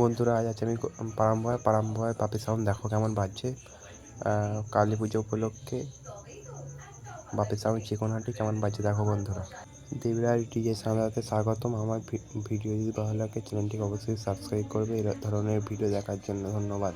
বন্ধুরা, আজ আছে আমি পারাম ভয় পারাম ভয় পাপি সাউন্ড দেখো কেমন বাজছে। কালী পুজো উপলক্ষে বাপি সাউন্ড চিকনহাটি কেমন বাজছে দেখো বন্ধুরা। দেবরাজ ডিজে সাঁদাতে স্বাগতম। আমার ভিডিও যদি ভালো লাগে চ্যানেলটিকে অবশ্যই সাবস্ক্রাইব করবে। এই ধরনের ভিডিও দেখার জন্য ধন্যবাদ।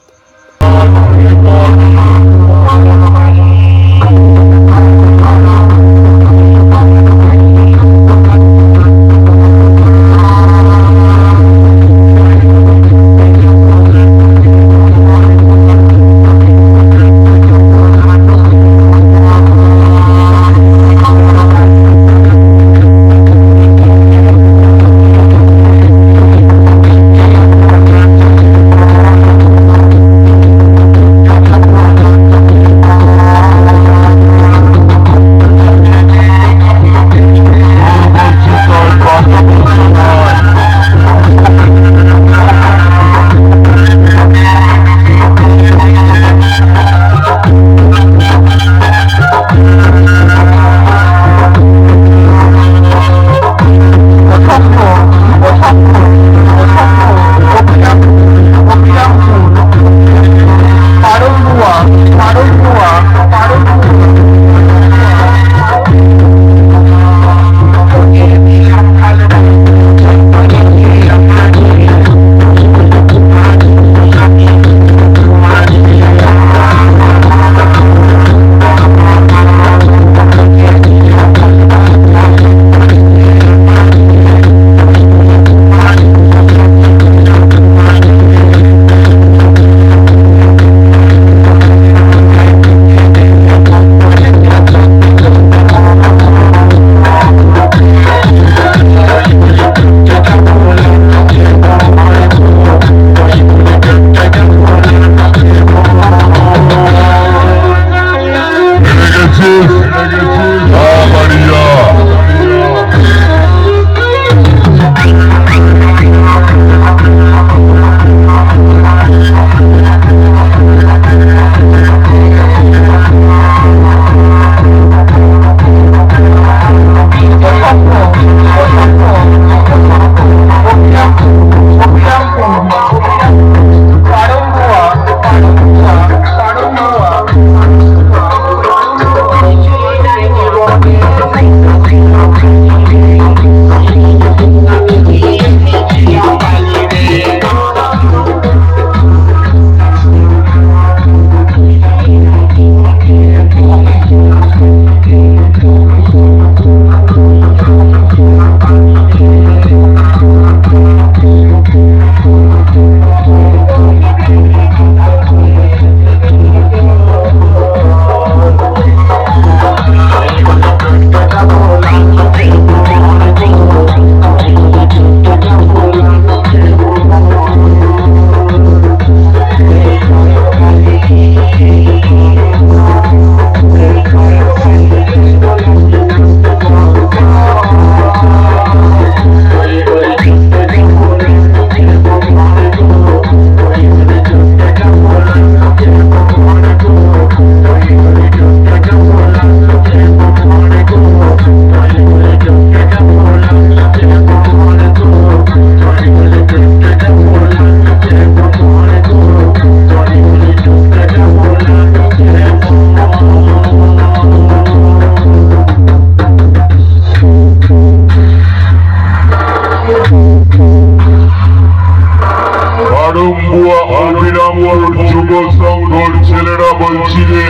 যুব সংঘর ছেলেরা বলছি রে।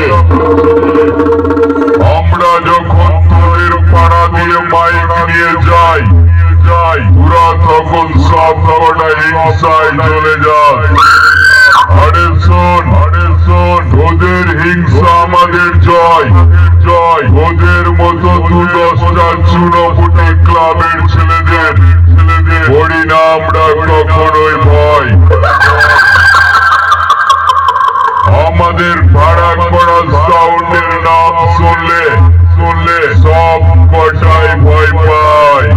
আমরা যখন তোদের পাড়া দিয়ে মাইক নিয়ে যাই যাই তোরা তখন সাত হওয়াটা হিংসায় চলে যায়। আরে শোন, আরে হিংসা আমাদের জয় জয়, ওদের মতো দু দশটা সাউন্ডের নাম শুনলে শুনলে সব কটাই ভয় পায়